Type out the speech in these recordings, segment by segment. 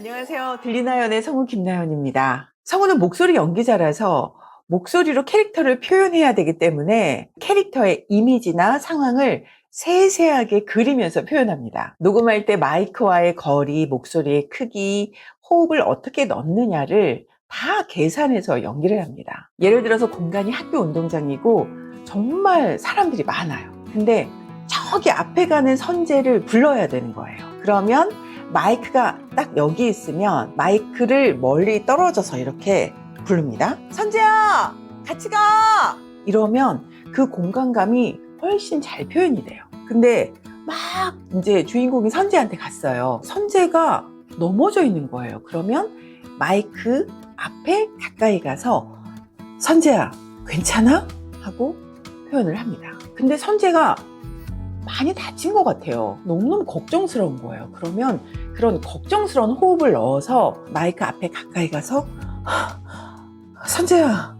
안녕하세요. 들리나연의 성우 김나연입니다. 성우는 목소리 연기자라서 목소리로 캐릭터를 표현해야 되기 때문에 캐릭터의 이미지나 상황을 세세하게 그리면서 표현합니다. 녹음할 때 마이크와의 거리, 목소리의 크기, 호흡을 어떻게 넣느냐를 다 계산해서 연기를 합니다. 예를 들어서 공간이 학교 운동장이고 정말 사람들이 많아요. 근데 저기 앞에 가는 선재를 불러야 되는 거예요. 그러면 마이크가 딱 여기 있으면 마이크를 멀리 떨어져서 이렇게 부릅니다. 선재야, 같이 가! 이러면 그 공간감이 훨씬 잘 표현이 돼요. 근데 막 이제 주인공이 선재한테 갔어요. 선재가 넘어져 있는 거예요. 그러면 마이크 앞에 가까이 가서 선재야, 괜찮아? 하고 표현을 합니다. 근데 선재가 많이 다친 것 같아요. 너무너무 걱정스러운 거예요. 그러면 그런 걱정스러운 호흡을 넣어서 마이크 앞에 가까이 가서 선재야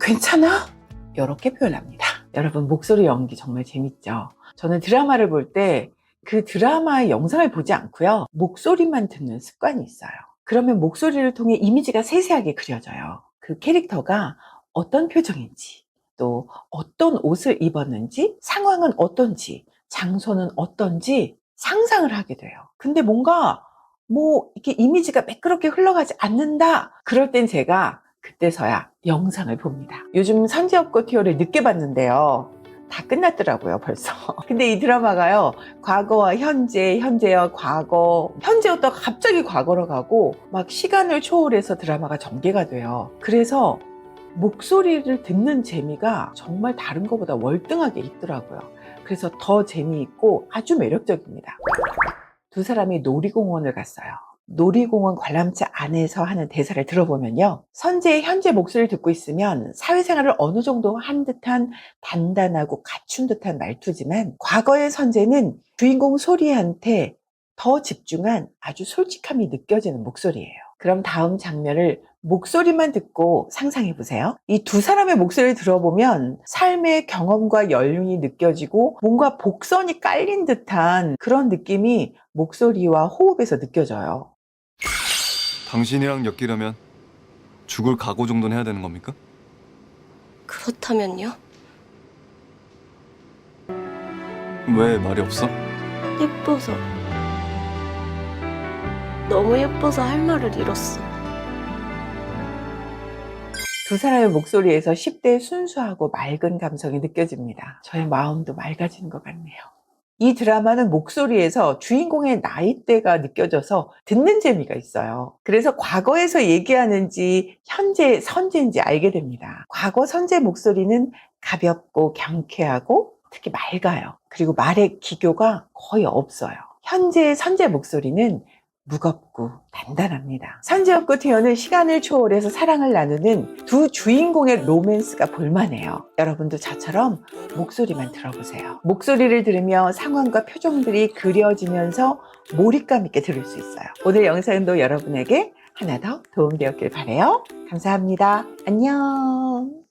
괜찮아? 이렇게 표현합니다. 여러분 목소리 연기 정말 재밌죠? 저는 드라마를 볼 때 그 드라마의 영상을 보지 않고요. 목소리만 듣는 습관이 있어요. 그러면 목소리를 통해 이미지가 세세하게 그려져요. 그 캐릭터가 어떤 표정인지, 또 어떤 옷을 입었는지, 상황은 어떤지, 장소는 어떤지 상상을 하게 돼요. 근데 뭔가 뭐 이렇게 이미지가 매끄럽게 흘러가지 않는다. 그럴 땐 제가 그때서야 영상을 봅니다. 요즘 선지엽고 티오를 늦게 봤는데요. 다 끝났더라고요, 벌써. 근데 이 드라마가요, 과거와 현재, 현재와 과거, 현재였다가 갑자기 과거로 가고, 막 시간을 초월해서 드라마가 전개가 돼요. 그래서 목소리를 듣는 재미가 정말 다른 것보다 월등하게 있더라고요. 그래서 더 재미있고 아주 매력적입니다. 두 사람이 놀이공원을 갔어요. 놀이공원 관람차 안에서 하는 대사를 들어보면요. 선재의 현재 목소리를 듣고 있으면 사회생활을 어느 정도 한 듯한 단단하고 갖춘 듯한 말투지만 과거의 선재는 주인공 소리한테 더 집중한 아주 솔직함이 느껴지는 목소리예요. 그럼 다음 장면을 목소리만 듣고 상상해 보세요. 이 두 사람의 목소리를 들어보면 삶의 경험과 연륜이 느껴지고 뭔가 복선이 깔린 듯한 그런 느낌이 목소리와 호흡에서 느껴져요. 당신이랑 엮이려면 죽을 각오 정도는 해야 되는 겁니까? 그렇다면요? 왜 말이 없어? 예뻐서. 너무 예뻐서 할 말을 잃었어. 두 사람의 목소리에서 10대의 순수하고 맑은 감성이 느껴집니다. 저의 마음도 맑아지는 것 같네요. 이 드라마는 목소리에서 주인공의 나이대가 느껴져서 듣는 재미가 있어요. 그래서 과거에서 얘기하는지 현재 선재인지 알게 됩니다. 과거 선재 목소리는 가볍고 경쾌하고 특히 맑아요. 그리고 말의 기교가 거의 없어요. 현재의 선재 목소리는 무겁고 단단합니다. 선재엽고 태연은 시간을 초월해서 사랑을 나누는 두 주인공의 로맨스가 볼만해요. 여러분도 저처럼 목소리만 들어보세요. 목소리를 들으며 상황과 표정들이 그려지면서 몰입감 있게 들을 수 있어요. 오늘 영상도 여러분에게 하나 더 도움되었길 바래요. 감사합니다. 안녕.